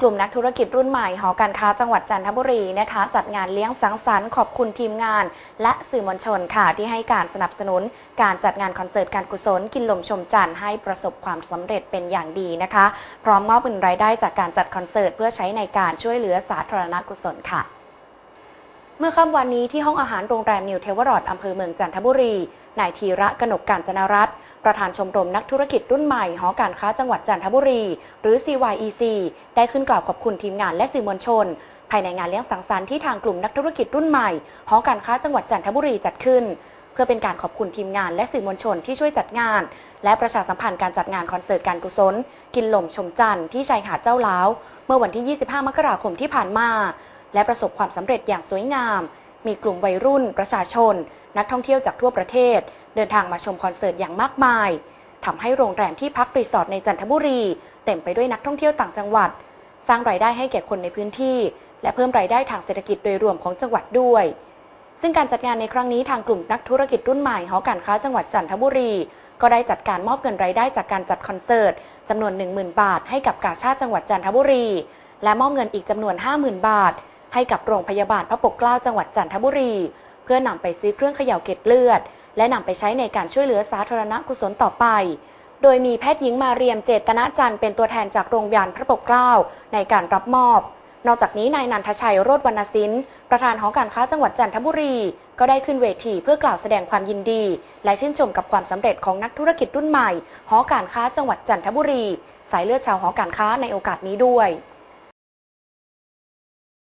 กลุ่มนักธุรกิจรุ่นใหม่หอการค้าจังหวัดจันทบุรีนะคะจัดงานเลี้ยงสังสรรค์ขอบคุณทีมงาน และสื่อมวลชนค่ะที่ให้การสนับสนุน การจัดงานคอนเสิร์ตการกุศลกินลมชมจันทร์ให้ประสบความสำเร็จเป็นอย่างดีนะคะ พร้อมมอบเงินรายได้จากการจัดคอนเสิร์ตเพื่อใช้ในการช่วยเหลือสาธารณกุศลค่ะ เมื่อค่ำวันนี้ที่ห้องอาหารโรงแรมนิวเทวรอดอำเภอเมืองจันทบุรีนายธีระกนกการจนรัตน์ ประธานชมรมนักธุรกิจรุ่นใหม่หอการค้าจังหวัดจันทบุรี หรือ CYEC ได้ขึ้นกล่าวขอบคุณทีมงานและสื่อมวลชน ภายในงานเลี้ยงสังสรรค์ที่ทางกลุ่มนักธุรกิจรุ่นใหม่หอการค้าจังหวัดจันทบุรีจัดขึ้น เพื่อเป็นการขอบคุณทีมงานและสื่อมวลชนที่ช่วยจัดงาน และประชาสัมพันธ์การจัดงานคอนเสิร์ตการกุศล กินลมชมจันทร์ที่ชายหาดเจ้าล้าวเมื่อวันที่ 25 มกราคมที่ผ่านมา และประสบความสำเร็จอย่างสวยงาม มีกลุ่มวัยรุ่น ประชาชน นักท่องเที่ยวจากทั่วประเทศ เดินทางมาชมคอนเสิร์ตอย่างมากมายทำให้โรงแรมที่พักรีสอร์ทในจันทบุรี เต็มไปด้วยนักท่องเที่ยวต่างจังหวัด สร้างรายได้ให้แก่คนในพื้นที่ และเพิ่มรายได้ทางเศรษฐกิจโดยรวมของจังหวัดด้วย ซึ่งการจัดงานในครั้งนี้ทางกลุ่มนักธุรกิจรุ่นใหม่หอการค้าจังหวัดจันทบุรี ก็ได้จัดการมอบเงินรายได้จากการจัดคอนเสิร์ตจำนวน 10,000 บาท ให้กับกาชาติจังหวัดจันทบุรี และมอบเงินอีกจำนวน 50,000 บาท ให้กับโรงพยาบาลพระปกเกล้าจังหวัดจันทบุรี เพื่อนำไปซื้อเครื่องเขย่าเกล็ดเลือด และนำไปใช้ในการช่วยเหลือสาธารณกุศลต่อไป โดยมีแพทย์หญิงมาเรียมเจตนะจันทร์เป็นตัวแทนจากโรงพยาบาลพระปกเกล้าในการรับมอบ นอกจากนี้นายนันทชัยโรจวรรณสินประธานหอการค้าจังหวัดจันทบุรี ก็ได้ขึ้นเวทีเพื่อกล่าวแสดงความยินดี และชื่นชมกับความสำเร็จของนักธุรกิจรุ่นใหม่หอการค้าจังหวัดจันทบุรี สายเลือดชาวหอการค้าในโอกาสนี้ด้วย